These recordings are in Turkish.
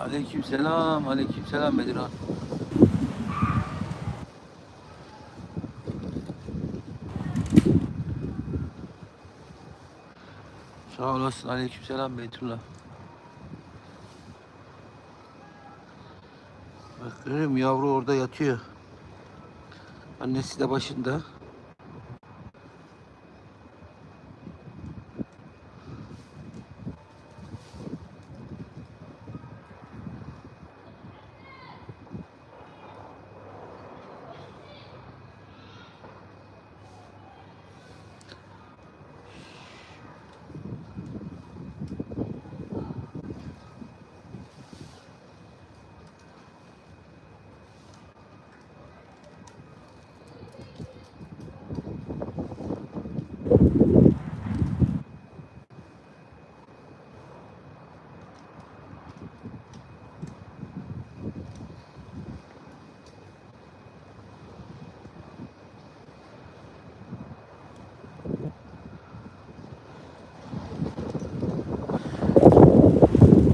Aleykümselam, aleykümselam Bedirhan. Sağ olasın, aleykümselam Beytullah. Bak görüyor musun? Yavru orada yatıyor. Annesi de başında.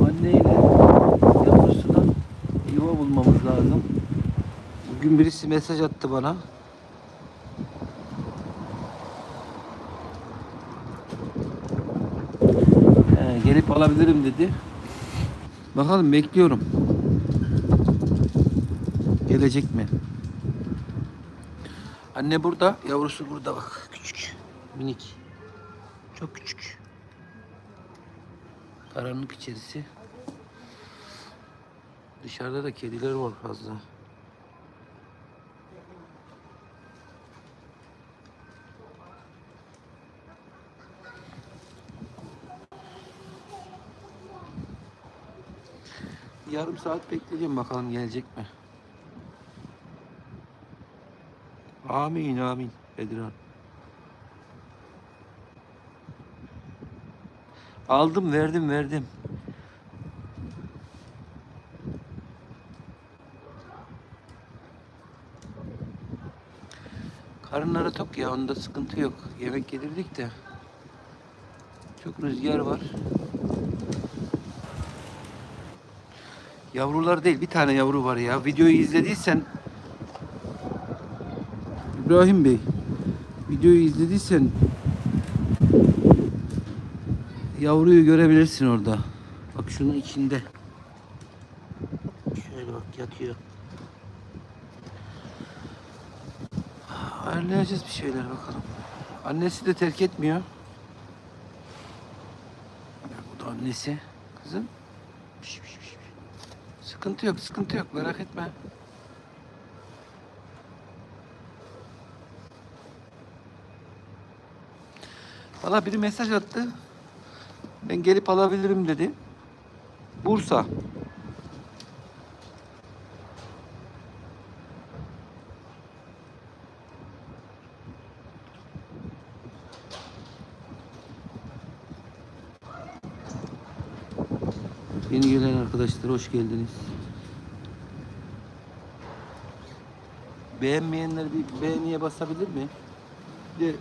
Anneyle yavrusuna yuva bulmamız lazım. Bugün birisi mesaj attı bana. Ee, gelip alabilirim dedi. Bakalım bekliyorum. Gelecek mi? Anne burada, yavrusu burada bak. Küçük, minik. Çok küçük. Karanlık içerisi. Dışarıda da kediler var fazla. Yarım saat bekleyeceğim bakalım gelecek mi? Amin amin Bedirhan. Aldım verdim verdim. Karınları tok ya onda sıkıntı yok. Yemek yedirdik de. Çok rüzgar var. Yavrular değil bir tane yavru var ya. Videoyu izlediysen İbrahim Bey videoyu izlediysen yavruyu görebilirsin orada. Bak şunun içinde. Şöyle bak yatıyor. Ayarlayacağız bir şeyler bakalım. Annesi de terk etmiyor. Bu da annesi. Kızım. Piş, piş. Sıkıntı yok, sıkıntı yok. Merak etme. Valla biri mesaj attı. Ben gelip alabilirim dedi. Bursa. Yeni gelen arkadaşlar hoş geldiniz. Beğenmeyenler bir beğeniye basabilir mi? Bir de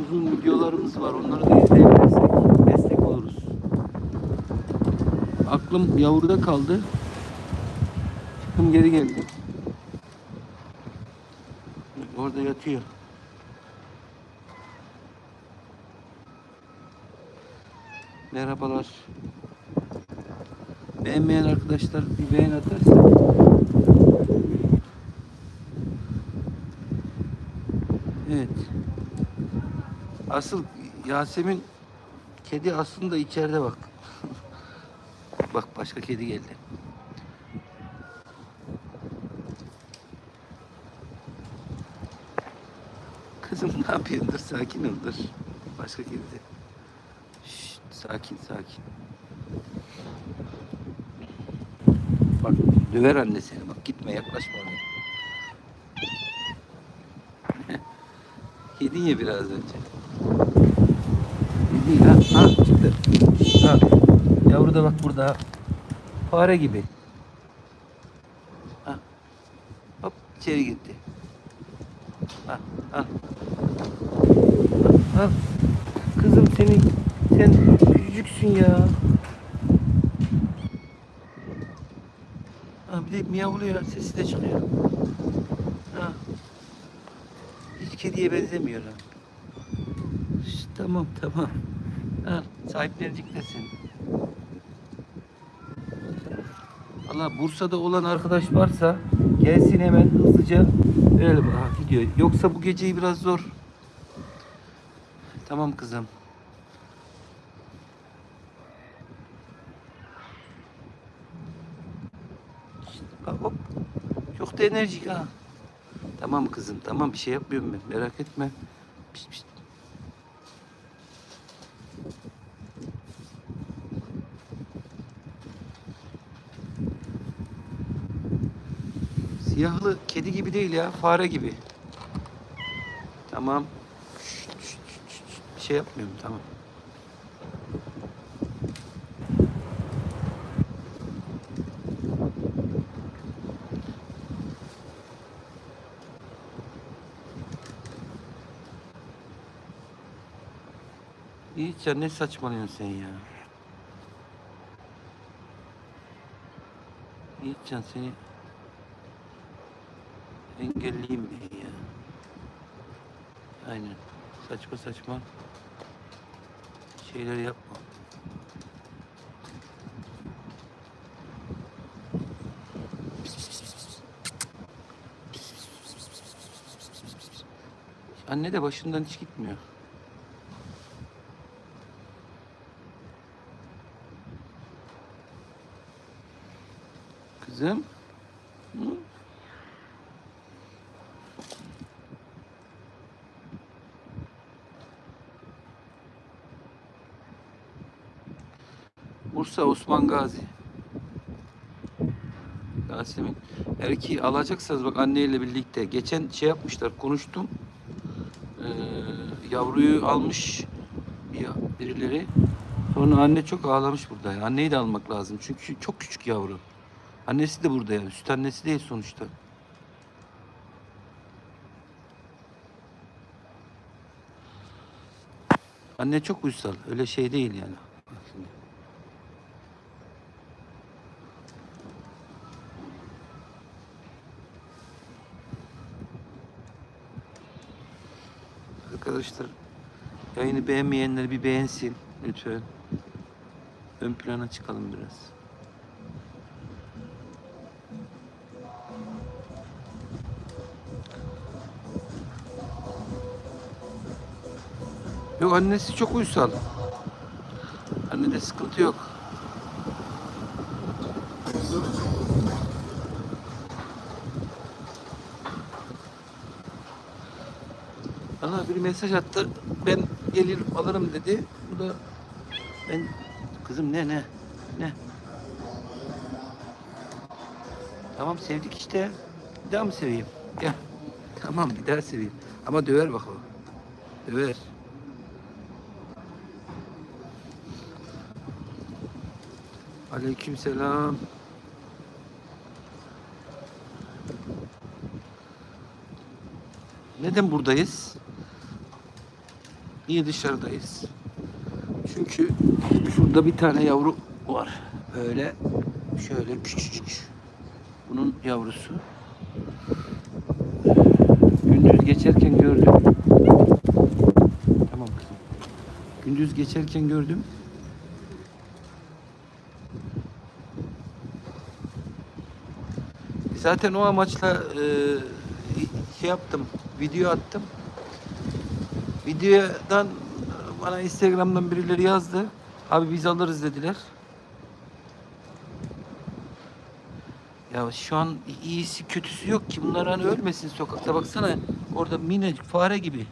uzun videolarımız var. Onları da izleyebilirsek destek oluruz. Aklım yavruda kaldı. Çıktım geri geldim. Orada yatıyor. Merhabalar. Beğenmeyen arkadaşlar bir beğen atarsa Evet. Asıl Yasemin kedi aslında içeride bak. bak başka kedi geldi. Kızım ne yapıyorsun? Dur sakin ol dur. Başka kedi. Şşt, sakin sakin. Bak döver anne seni bak gitme yaklaşma oraya. Yedin ya biraz önce. Yedin ha, ha çıktı. Ha. Yavru da bak burada. Fare gibi. Ha. Hop içeri gitti. Ha, ha. Ha. Kızım senin sen küçücüksün ya. Ha, bir de miyavlıyor, sesi de çıkıyor. Kediye benzemiyor ha. Şş, tamam tamam. Ha, sahipleneceklesin. Allah Bursa'da olan arkadaş varsa gelsin hemen hızlıca verelim. Ha, gidiyor. Yoksa bu geceyi biraz zor. Tamam kızım. Hop. Çok da enerjik ha. Tamam kızım tamam bir şey yapmıyorum ben merak etme. Pişt, pişt. Siyahlı kedi gibi değil ya fare gibi. Tamam. Bir şey yapmıyorum tamam. Yiğit ya ne saçmalıyorsun sen ya? Yiğitcan seni engelleyeyim ben ya. Aynen. Saçma saçma şeyler yapma. Anne de başından hiç gitmiyor. Hı? Bursa Osman Gazi. Yasemin. Erkeği alacaksanız bak anneyle birlikte. Geçen şey yapmışlar konuştum. Ee, yavruyu almış birileri. Sonra anne çok ağlamış burada. Anneyi de almak lazım. Çünkü çok küçük yavru. Annesi de burada yani. Süt annesi değil sonuçta. Anne çok uysal. Öyle şey değil yani. Arkadaşlar yayını beğenmeyenler bir beğensin lütfen. Ön plana çıkalım biraz. Yok annesi çok uysal. Annede sıkıntı yok. Bana bir mesaj attı. Ben gelir alırım dedi. Bu da ben kızım ne ne ne Tamam sevdik işte. Bir daha mı seveyim? Gel. Tamam bir daha seveyim. Ama döver bak o. Döver. Aleykümselam. Neden buradayız? Niye dışarıdayız? Çünkü şurada bir tane yavru var. Böyle şöyle küçücük. Bunun yavrusu. Gündüz geçerken gördüm. Tamam kızım. Gündüz geçerken gördüm. Zaten o amaçla e, şey yaptım, video attım. Videodan bana Instagram'dan birileri yazdı. Abi biz alırız dediler. Ya şu an iyisi kötüsü yok ki. Bunlar hani ölmesin sokakta. Baksana orada minicik fare gibi.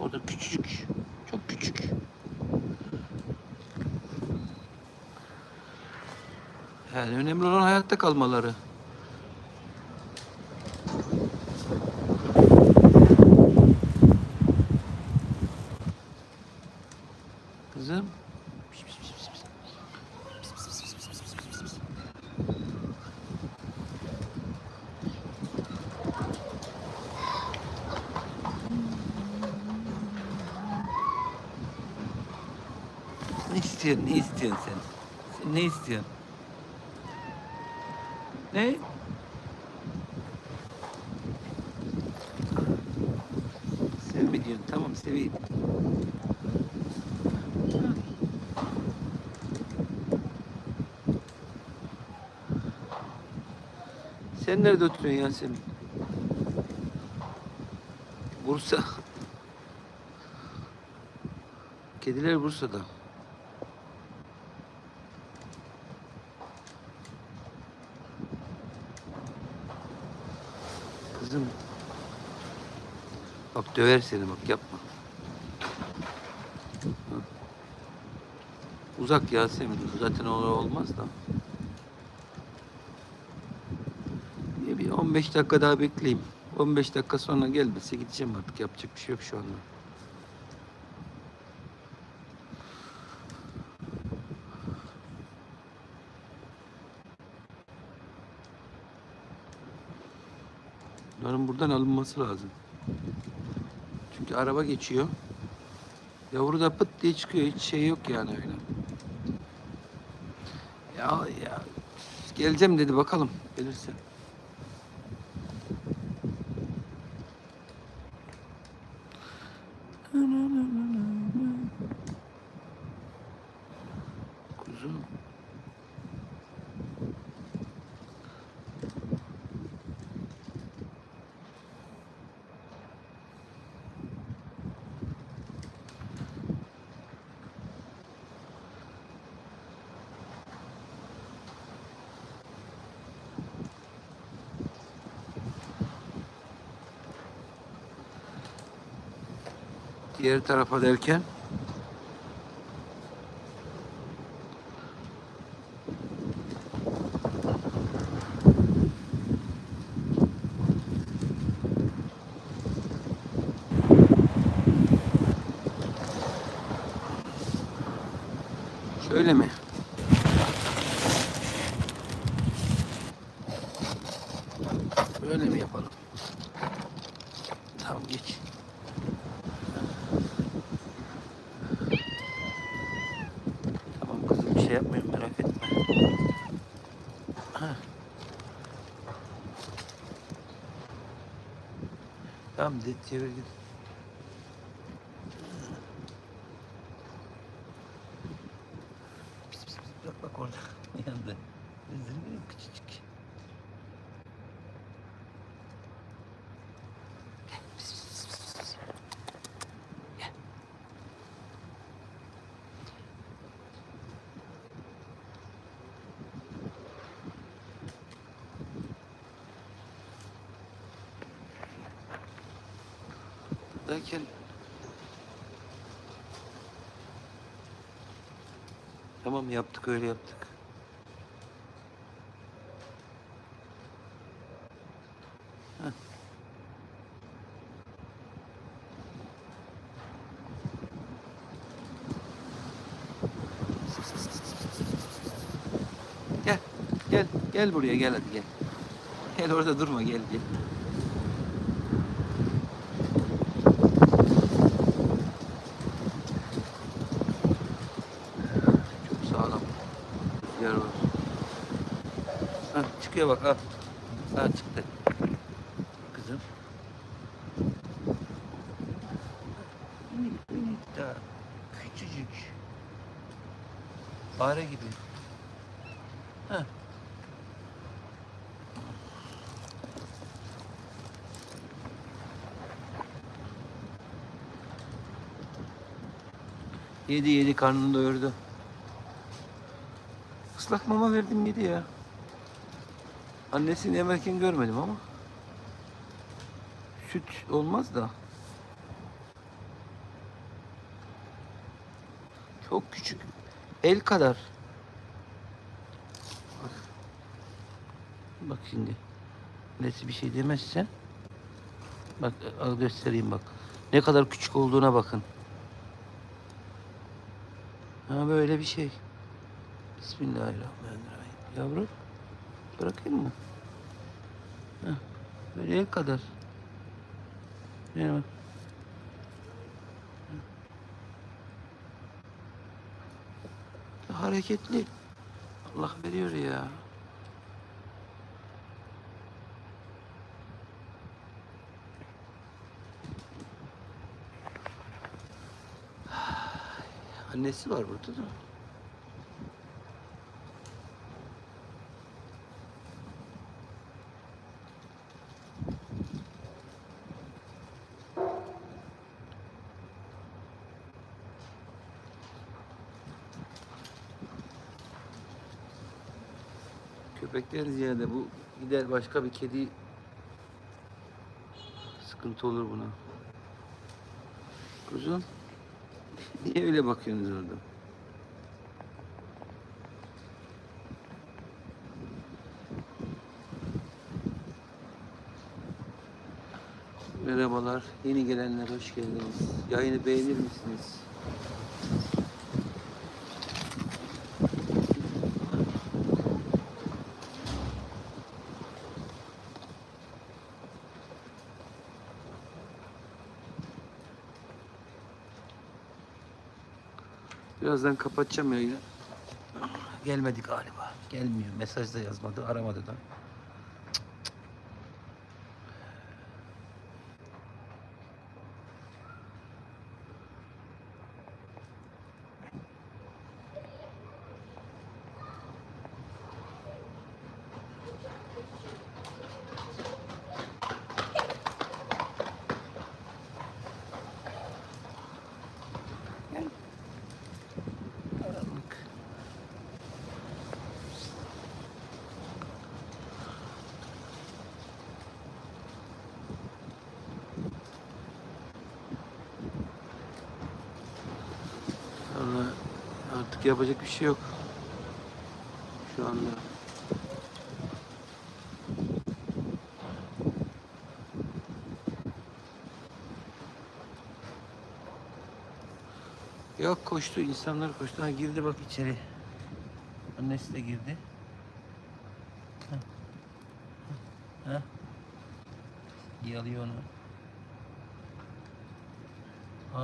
Orada küçücük. Çok küçük. Yani önemli olan hayatta kalmaları. Kızım. Ne istiyorsun? Ne istiyorsun sen? Sen ne istiyorsun? Ne? Sen mi? Tamam seveyim. Sen nerede oturuyorsun Yasemin? Bursa. Kediler Bursa'da. Kızım. Bak döver seni bak yapma. Uzak Yasemin. Zaten o olmaz da. Bir- Bir 15 dakika daha bekleyeyim. 15 dakika sonra gelmezse gideceğim artık. Yapacak bir şey yok şu anda. Bunların buradan alınması lazım. Çünkü araba geçiyor. Yavru da pıt diye çıkıyor. Hiç şey yok yani öyle. Ya ya geleceğim dedi bakalım gelirse. Kuzum. Diğer tarafa derken Şöyle mi? Böyle mi yapalım? Tamam geç. Tamam kızım bir şey yapmıyorum merak etme. Ha. Tamam Derken Tamam yaptık öyle yaptık. Gel, gel, gel buraya gel hadi gel. Gel orada durma gel gel. Çok sağlam. Yer var. Ha, çıkıyor bak al. Ha çıktı. Kızım. Minik minik daha. Küçücük. Fare gibi. Ha. Yedi yedi karnını doyurdu. Islak mama verdim yedi ya. Annesini yemerken görmedim ama. Süt olmaz da. Çok küçük. El kadar. Bak. Şimdi. Nesi bir şey demezsen. Bak al göstereyim bak. Ne kadar küçük olduğuna bakın. Ha böyle bir şey. Bismillahirrahmanirrahim. Yavrum bırakayım mı? Heh, böyle kadar. Ne bak. Hareketli. Allah veriyor ya. Annesi var burada da. Köpekten ziyade bu gider başka bir kedi sıkıntı olur buna. Kuzum. Niye öyle bakıyorsunuz orada? Merhabalar. Yeni gelenler hoş geldiniz. Yayını beğenir misiniz? Birazdan kapatacağım yayını. Gelmedi galiba. Gelmiyor. Mesaj da yazmadı. Aramadı da. Gel. Karanlık. Vallahi artık yapacak bir şey yok. Şu anda. Yok koştu insanlar koştu. Ha girdi bak içeri. Annesi de girdi. Ha. Ha. Yalıyor onu.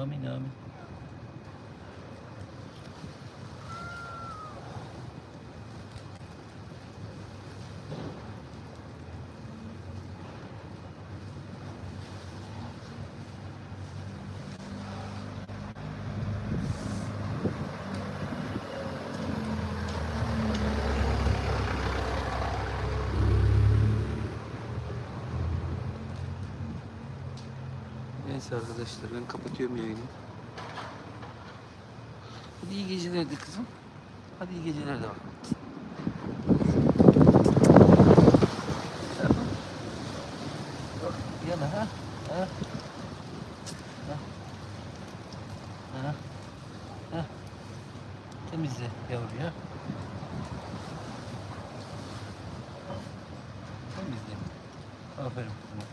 Amin amin. Neyse arkadaşlar ben kapatıyorum yayını. Hadi iyi geceler de kızım. Hadi iyi geceler de bak. Yana ha. Temizle yavruyu ha. Temizle. Aferin kızıma.